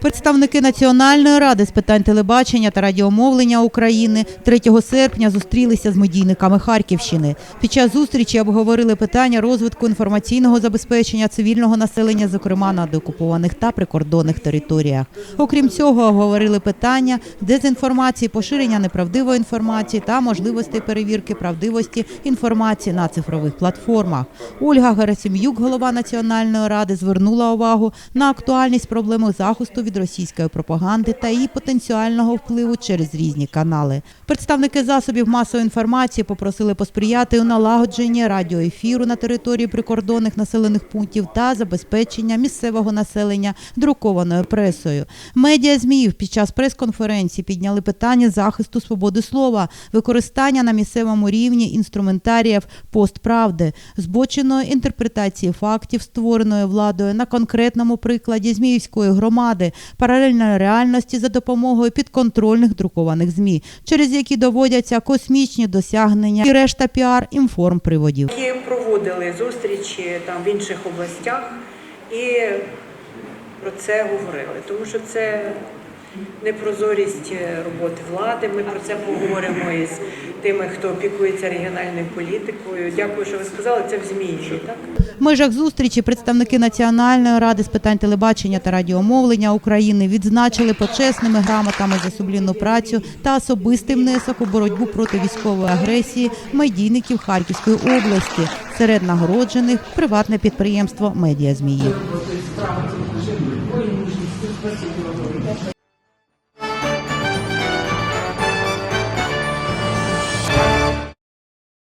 Представники Національної ради з питань телебачення та радіомовлення України 3 серпня зустрілися з медійниками Харківщини. Під час зустрічі обговорили питання розвитку інформаційного забезпечення цивільного населення, зокрема на деокупованих та прикордонних територіях. Окрім цього, обговорили питання дезінформації, поширення неправдивої інформації та можливостей перевірки правдивості інформації на цифрових платформах. Ольга Герасим'юк, голова Національної ради, звернула увагу на актуальність проблеми захисту від російської пропаганди та її потенціального впливу через різні канали. Представники засобів масової інформації попросили посприяти у налагодженні радіоефіру на території прикордонних населених пунктів та забезпечення місцевого населення друкованою пресою. Медіа ЗМІ під час прес-конференції підняли питання захисту свободи слова, використання на місцевому рівні інструментаріїв постправди, збоченої інтерпретації фактів, створеної владою на конкретному прикладі Зміївської громади, паралельної реальності за допомогою підконтрольних друкованих ЗМІ, через які доводяться космічні досягнення і решта піар інформприводів. Ми проводили зустрічі там в інших областях і про це говорили, тому що це непрозорість роботи влади. Ми про це поговоримо із тими, хто опікується регіональною політикою. Дякую, що ви сказали. Це в Зміїві, так? В межах зустрічі представники Національної ради з питань телебачення та радіомовлення України відзначили почесними грамотами за сумлінну працю та особистий внесок у боротьбу проти військової агресії медійників Харківської області. Серед нагороджених приватне підприємство Медіа Змії.